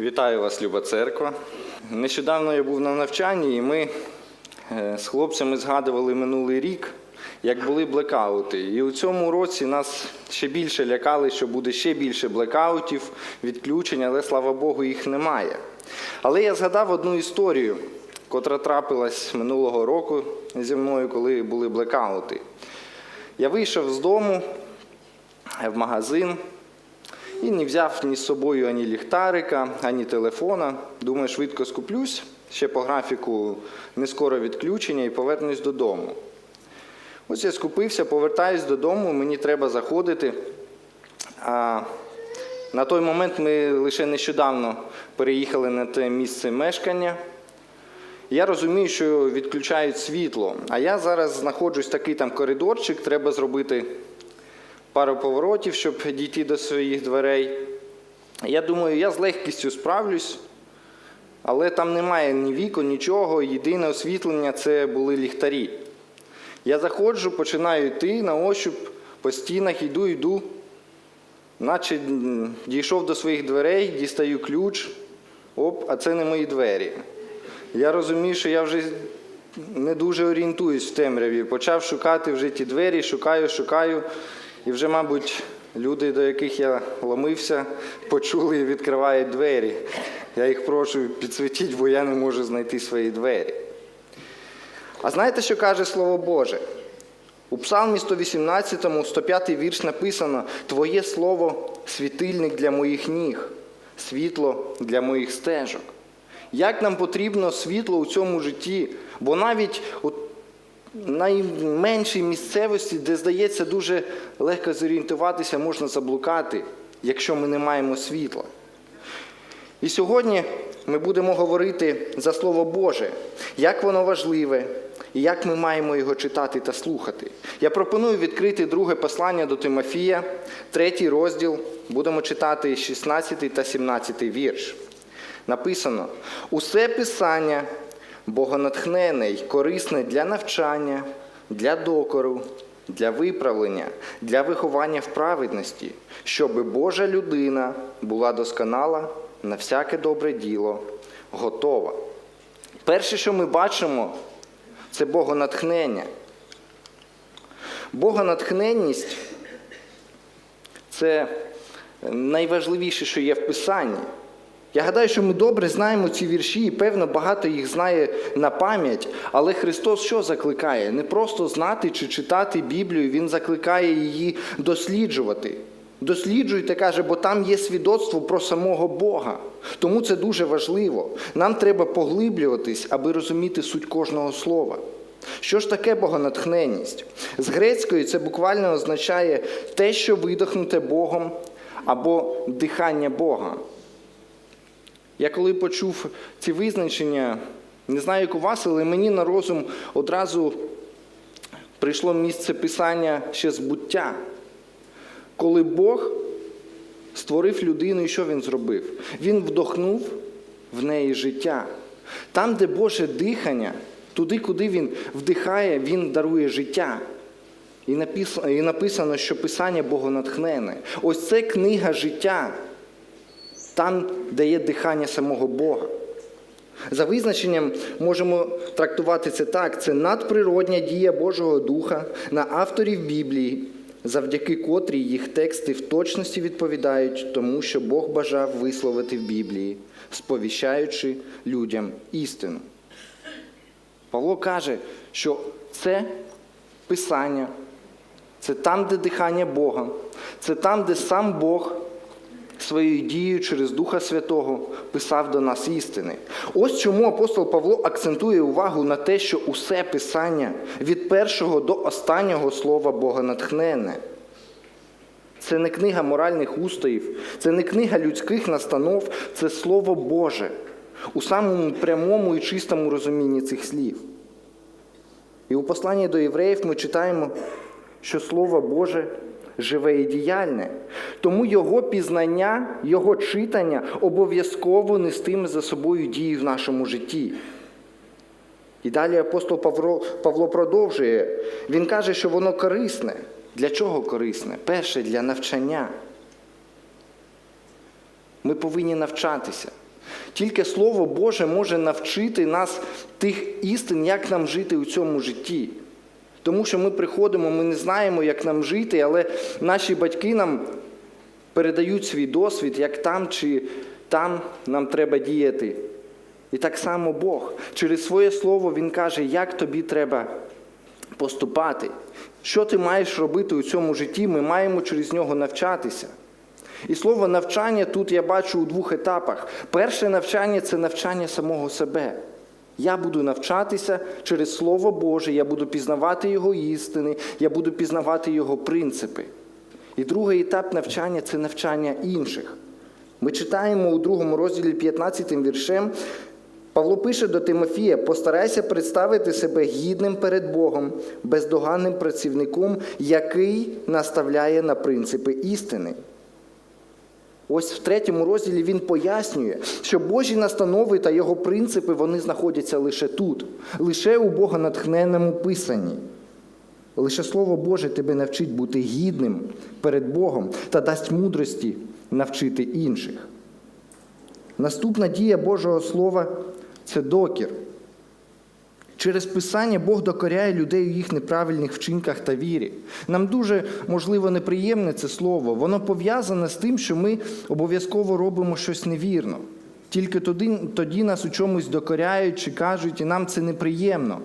Вітаю вас, Люба Церква. Нещодавно я був на навчанні, і ми е, з хлопцями згадували минулий рік, як були блекаути. І у цьому році нас ще більше лякали, що буде ще більше блекаутів, відключень, але слава Богу, їх немає. Але я згадав одну історію, котра трапилась минулого року зі мною, коли були блекаути. Я вийшов з дому в магазин. І не взяв ні з собою ані ліхтарика, ані телефона. Думаю, швидко скуплюсь, ще по графіку не скоро відключення і повернусь додому. Ось я скупився, повертаюсь додому, мені треба заходити. А на той момент ми лише нещодавно переїхали на те місце мешкання. Я розумію, що відключають світло, а я зараз знаходжусь такий там коридорчик, треба зробити пару поворотів, щоб дійти до своїх дверей. Я думаю, я з легкістю справлюсь, але там немає ні вікон, нічого. Єдине освітлення це були ліхтарі. Я заходжу, починаю йти на ощуп, по стінах йду, йду, наче дійшов до своїх дверей, дістаю ключ, оп, а це не мої двері. Я розумію, що я вже не дуже орієнтуюсь в темряві. Почав шукати вже ті двері, шукаю, шукаю. І вже, мабуть, люди, до яких я ломився, почули і відкривають двері. Я їх прошу підсвітіть, бо я не можу знайти свої двері. А знаєте, що каже Слово Боже? У Псалмі 118, 105 вірш написано: Твоє слово світильник для моїх ніг, світло для моїх стежок. Як нам потрібно світло у цьому житті? Бо навіть найменшій місцевості, де здається дуже легко зорієнтуватися, можна заблукати, якщо ми не маємо світла. І сьогодні ми будемо говорити за Слово Боже, як воно важливе і як ми маємо його читати та слухати. Я пропоную відкрити друге послання до Тимофія, третій розділ, будемо читати 16 та 17 вірш. Написано: усе писання богонатхнене й корисне для навчання, для докору, для виправлення, для виховання в праведності, щоб Божа людина була досконала на всяке добре діло, готова. Перше, що ми бачимо, це богонатхнення. Богонатхненність це найважливіше, що є в Писанні. Я гадаю, що ми добре знаємо ці вірші, і певно, багато їх знає на пам'ять. Але Христос що закликає? Не просто знати чи читати Біблію, Він закликає її досліджувати. Досліджуйте, каже, бо там є свідоцтво про самого Бога. Тому це дуже важливо. Нам треба поглиблюватись, аби розуміти суть кожного слова. Що ж таке богонатхненність? З грецької це буквально означає те, що видохнуте Богом або дихання Бога. Я коли почув ці визначення, не знаю, як у вас, але мені на розум одразу прийшло місце писання ще збуття. Коли Бог створив людину, і що він зробив? Він вдохнув в неї життя. Там, де Боже дихання, туди, куди він вдихає, він дарує життя. І написано, що Писання богонатхнене. Ось це книга життя там, де є дихання самого Бога. За визначенням можемо трактувати це так: це надприродня дія Божого Духа на авторів Біблії, завдяки котрій їх тексти в точності відповідають тому, що Бог бажав висловити в Біблії, сповіщаючи людям істину. Павло каже, що це Писання, це там, де дихання Бога, це там, де сам Бог своєю дією через Духа Святого писав до нас істини. Ось чому апостол Павло акцентує увагу на те, що усе Писання від першого до останнього слова Бога натхнене. Це не книга моральних устоїв, це не книга людських настанов, це Слово Боже у самому прямому і чистому розумінні цих слів. І у посланні до євреїв ми читаємо, що Слово Боже живе і діяльне. Тому його пізнання, його читання обов'язково нестиме за собою дії в нашому житті. І далі апостол Павло, Павло продовжує. Він каже, що воно корисне. Для чого корисне? Перше, для навчання. Ми повинні навчатися. Тільки Слово Боже може навчити нас тих істин, як нам жити у цьому житті. Тому що ми приходимо, ми не знаємо, як нам жити, але наші батьки нам передають свій досвід, як там чи там нам треба діяти. І так само Бог. Через своє слово Він каже, як тобі треба поступати. Що ти маєш робити у цьому житті, ми маємо через нього навчатися. І слово навчання тут я бачу у двох етапах. Перше навчання це навчання самого себе. Я буду навчатися через Слово Боже, я буду пізнавати Його істини, я буду пізнавати Його принципи. І другий етап навчання це навчання інших. Ми читаємо у другому розділі 15 віршем. Павло пише до Тимофія: постарайся представити себе гідним перед Богом, бездоганним працівником, який наставляє на принципи істини. Ось в третьому розділі він пояснює, що Божі настанови та його принципи вони знаходяться лише тут, лише у Бога натхненному писанні. Лише Слово Боже тебе навчить бути гідним перед Богом та дасть мудрості навчити інших. Наступна дія Божого Слова це докір. Через Писання Бог докоряє людей у їх неправильних вчинках та вірі. Нам дуже, можливо, неприємне це слово. Воно пов'язане з тим, що ми обов'язково робимо щось невірно. Тільки тоді, тоді нас у чомусь докоряють чи кажуть, і нам це неприємно.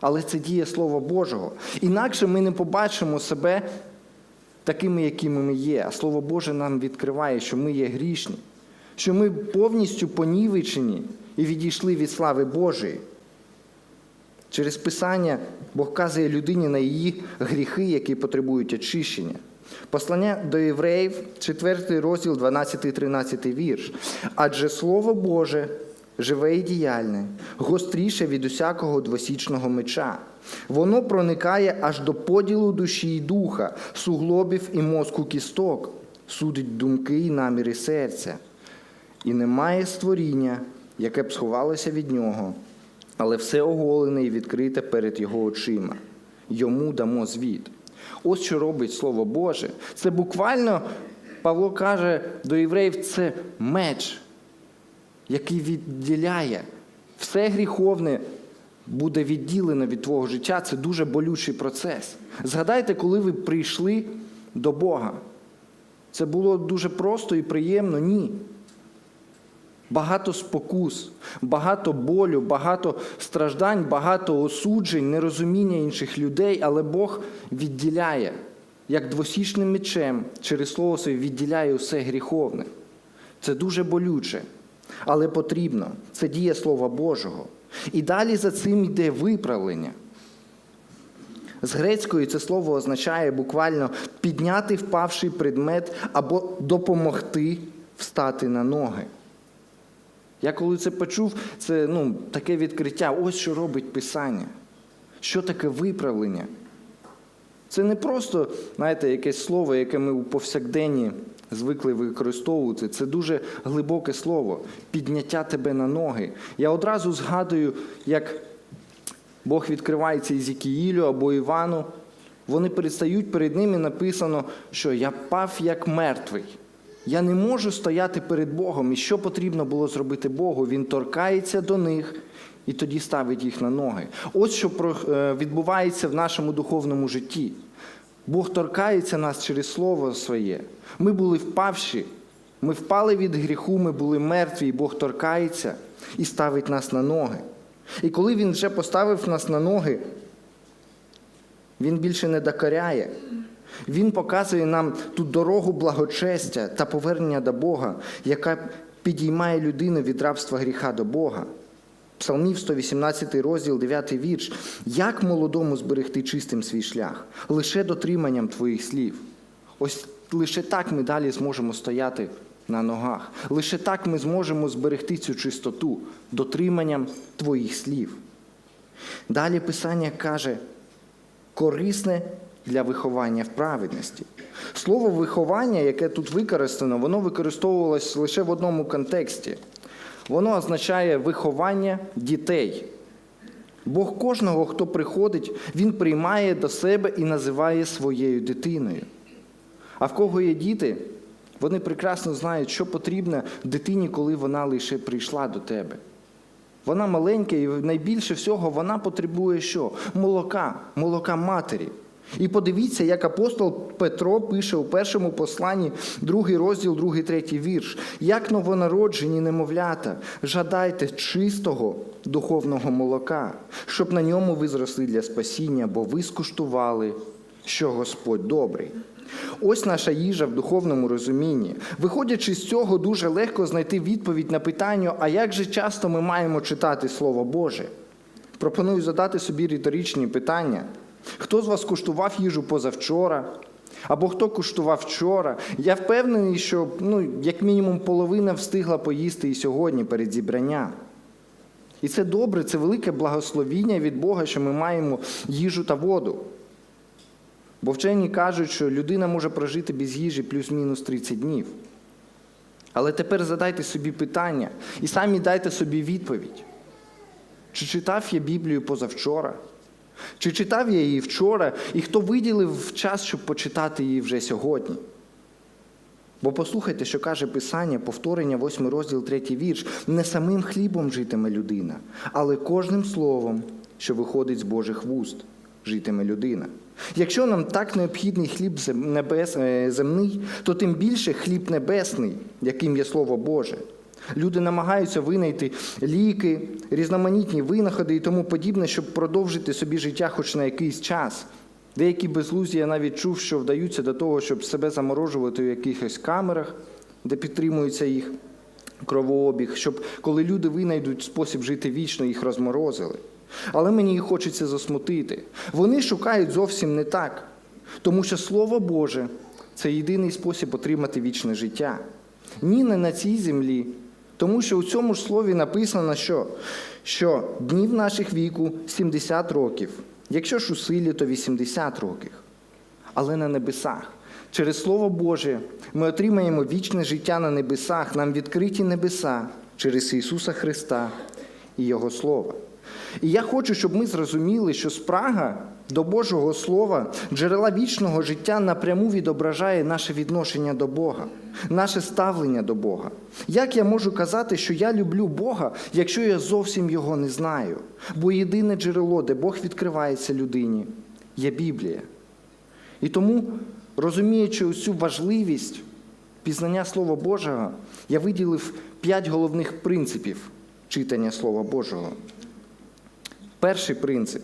Але це діє Слова Божого. Інакше ми не побачимо себе такими, якими ми є. А Слово Боже нам відкриває, що ми є грішні, що ми повністю понівечені і відійшли від слави Божої. Через Писання Бог вказує людині на її гріхи, які потребують очищення. Послання до євреїв, 4 розділ, 12-13 вірш. Адже Слово Боже живе і діяльне, гостріше від усякого двосічного меча. Воно проникає аж до поділу душі і духа, суглобів і мозку кісток, судить думки і наміри серця. І немає створіння, яке б сховалося від нього, але все оголене і відкрите перед його очима. Йому дамо звіт. Ось що робить Слово Боже. Це буквально, Павло каже до євреїв, це меч, який відділяє. Все гріховне буде відділено від твого життя. Це дуже болючий процес. Згадайте, коли ви прийшли до Бога. Це було дуже просто і приємно? Ні. Багато спокус, багато болю, багато страждань, багато осуджень, нерозуміння інших людей, але Бог відділяє, як двосічним мечем через слово своє відділяє усе гріховне. Це дуже болюче, але потрібно. Це діє Слова Божого. І далі за цим йде виправлення. З грецької це слово означає буквально підняти впавший предмет або допомогти встати на ноги. Я коли це почув, це ну, таке відкриття. Ось що робить Писання. Що таке виправлення? Це не просто, знаєте, якесь слово, яке ми у повсякденні звикли використовувати. Це дуже глибоке слово підняття тебе на ноги. Я одразу згадую, як Бог відкривається Ізікіїлю або Івану. Вони перестають перед ним і написано, що я пав як мертвий. Я не можу стояти перед Богом. І що потрібно було зробити Богу? Він торкається до них і тоді ставить їх на ноги. Ось що відбувається в нашому духовному житті. Бог торкається нас через Слово своє. Ми були впавші, ми впали від гріху, ми були мертві, і Бог торкається і ставить нас на ноги. І коли Він вже поставив нас на ноги, Він більше не докоряє. Він показує нам ту дорогу благочестя та повернення до Бога, яка підіймає людину від рабства гріха до Бога. Псалмів 118 розділ, 9 вірш. Як молодому зберегти чистим свій шлях? Лише дотриманням твоїх слів. Ось лише так ми далі зможемо стояти на ногах. Лише так ми зможемо зберегти цю чистоту дотриманням твоїх слів. Далі Писання каже, корисне для виховання в праведності. Слово виховання, яке тут використано, воно використовувалось лише в одному контексті. Воно означає виховання дітей. Бог кожного, хто приходить, Він приймає до себе і називає своєю дитиною. А в кого є діти, Вони прекрасно знають, що потрібно дитині, коли вона лише прийшла до тебе. Вона маленька і найбільше всього вона потребує що? Молока, молока матері. І подивіться, як апостол Петро пише у першому посланні, другий розділ, другий, третій вірш. Як новонароджені немовлята, жадайте чистого духовного молока, щоб на ньому ви зросли для спасіння, бо ви скуштували, що Господь добрий. Ось наша їжа в духовному розумінні. Виходячи з цього, дуже легко знайти відповідь на питання, а як же часто ми маємо читати Слово Боже? Пропоную задати собі риторичні питання. Хто з вас куштував їжу позавчора? Або хто куштував вчора? Я впевнений, що ну, як мінімум половина встигла поїсти і сьогодні перед зібранням. І це добре, це велике благословіння від Бога, що ми маємо їжу та воду. Бо вчені кажуть, що людина може прожити без їжі плюс-мінус 30 днів. Але тепер задайте собі питання і самі дайте собі відповідь. Чи читав я Біблію позавчора? Чи читав я її вчора, і хто виділив час, щоб почитати її вже сьогодні? Бо послухайте, що каже Писання, повторення, 8 розділ, 3 вірш. Не самим хлібом житиме людина, але кожним словом, що виходить з Божих вуст, житиме людина. Якщо нам так необхідний хліб е, земний, то тим більше хліб небесний, яким є Слово Боже. Люди намагаються винайти ліки, різноманітні винаходи і тому подібне, щоб продовжити собі життя хоч на якийсь час. Деякі безглузді я навіть чув, що вдаються до того, щоб себе заморожувати у якихось камерах, де підтримується їх кровообіг, щоб коли люди винайдуть спосіб жити вічно, їх розморозили. Але мені їх хочеться засмутити. Вони шукають зовсім не так, тому що Слово Боже це єдиний спосіб отримати вічне життя. Ні, не на цій землі. Тому що у цьому ж слові написано, що, що днів наших віку 70 років, якщо ж у силі, то 80 років. Але на небесах. Через Слово Боже ми отримаємо вічне життя на небесах, нам відкриті небеса через Ісуса Христа і Його Слово. І я хочу, щоб ми зрозуміли, що спрага до Божого Слова, джерела вічного життя напряму відображає наше відношення до Бога, наше ставлення до Бога. Як я можу казати, що я люблю Бога, якщо я зовсім його не знаю? Бо єдине джерело, де Бог відкривається людині, є Біблія. І тому, розуміючи усю важливість пізнання Слова Божого, я виділив п'ять головних принципів читання Слова Божого. Перший принцип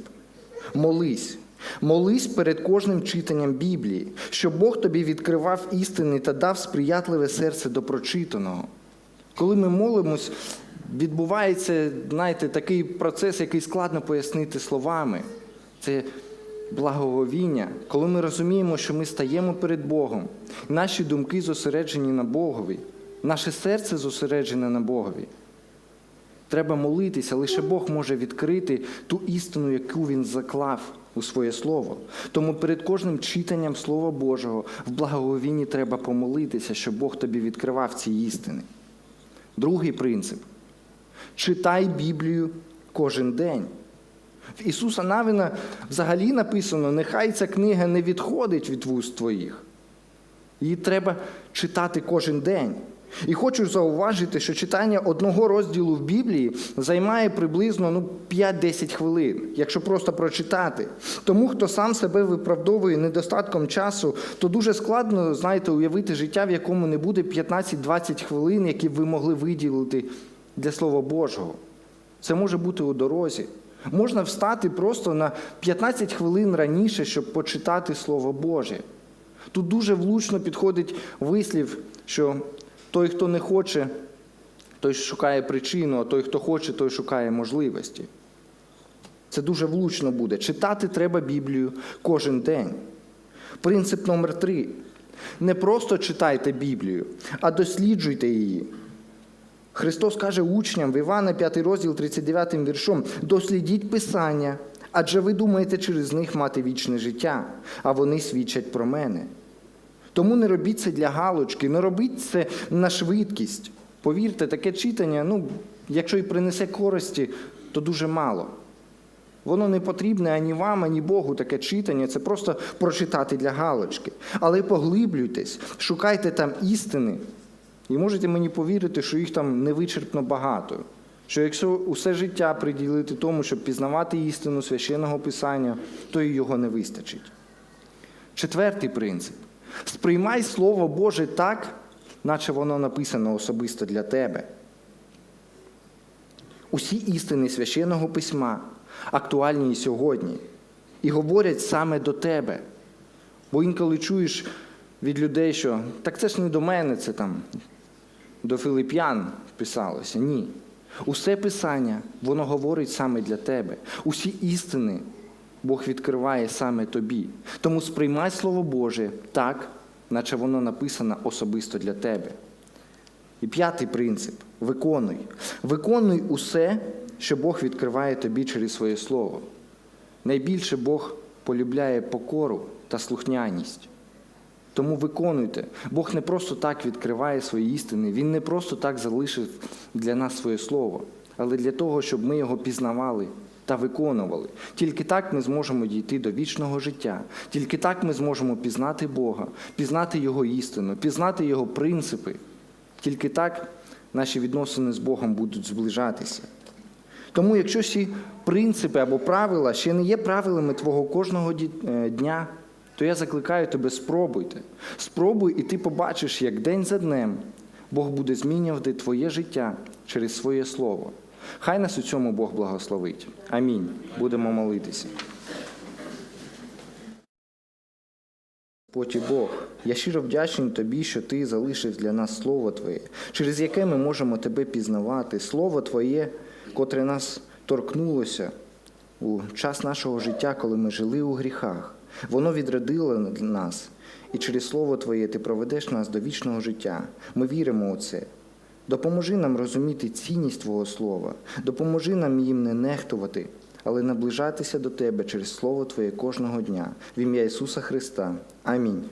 молись. Молись перед кожним читанням Біблії, щоб Бог тобі відкривав істини та дав сприятливе серце до прочитаного. Коли ми молимось, відбувається, знаєте, такий процес, який складно пояснити словами. Це благоговіння, коли ми розуміємо, що ми стаємо перед Богом, наші думки зосереджені на Богові, наше серце зосереджене на Богові. Треба молитися, лише Бог може відкрити ту істину, яку Він заклав у своє слово. Тому перед кожним читанням Слова Божого в благоговінні треба помолитися, щоб Бог тобі відкривав ці істини. Другий принцип читай Біблію кожен день. В Ісуса Навина взагалі написано: нехай ця книга не відходить від вуст твоїх. Її треба читати кожен день. І хочу зауважити, що читання одного розділу в Біблії займає приблизно ну, 5-10 хвилин, якщо просто прочитати. Тому, хто сам себе виправдовує недостатком часу, то дуже складно, знаєте, уявити життя, в якому не буде 15-20 хвилин, які б ви могли виділити для Слова Божого. Це може бути у дорозі. Можна встати просто на 15 хвилин раніше, щоб почитати Слово Боже. Тут дуже влучно підходить вислів, що той, хто не хоче, той шукає причину, а той, хто хоче, той шукає можливості. Це дуже влучно буде. Читати треба Біблію кожен день. Принцип номер три. Не просто читайте Біблію, а досліджуйте її. Христос каже учням в Івана 5 розділ 39 віршом: дослідіть Писання, адже ви думаєте через них мати вічне життя, а вони свідчать про мене. Тому не робіть це для галочки, не робіть це на швидкість. Повірте, таке читання, ну, якщо і принесе користі, то дуже мало. Воно не потрібне ані вам, ані Богу таке читання, це просто прочитати для галочки. Але поглиблюйтесь, шукайте там істини, і можете мені повірити, що їх там невичерпно багато. Що якщо усе життя приділити тому, щоб пізнавати істину священного писання, то і його не вистачить. Четвертий принцип. Сприймай Слово Боже так, наче воно написано особисто для тебе. Усі істини священного письма актуальні і сьогодні, і говорять саме до тебе. Бо інколи чуєш від людей, що так це ж не до мене, це там до Филип'ян писалося. Ні. Усе писання, воно говорить саме для тебе. Усі істини Бог відкриває саме тобі. Тому сприймай Слово Боже так, наче воно написано особисто для тебе. І п'ятий принцип виконуй. Виконуй усе, що Бог відкриває тобі через своє слово. Найбільше Бог полюбляє покору та слухняність. Тому виконуйте. Бог не просто так відкриває свої істини, Він не просто так залишив для нас своє слово, але для того, щоб ми його пізнавали та виконували. Тільки так ми зможемо дійти до вічного життя. Тільки так ми зможемо пізнати Бога, пізнати Його істину, пізнати Його принципи. Тільки так наші відносини з Богом будуть зближатися. Тому, якщо ці принципи або правила ще не є правилами твого кожного е, дня, то я закликаю тебе, спробуйте. Спробуй, і ти побачиш, як день за днем Бог буде змінювати твоє життя через своє слово. Хай нас у цьому Бог благословить. Амінь. Будемо молитися. Поті Бог, я щиро вдячний тобі, що ти залишив для нас Слово Твоє, через яке ми можемо тебе пізнавати. Слово Твоє, котре нас торкнулося у час нашого життя, коли ми жили у гріхах. Воно відродило нас, і через Слово Твоє ти проведеш нас до вічного життя. Ми віримо у це. Допоможи нам розуміти цінність Твого Слова, допоможи нам їм не нехтувати, але наближатися до Тебе через Слово Твоє кожного дня. В ім'я Ісуса Христа. Амінь.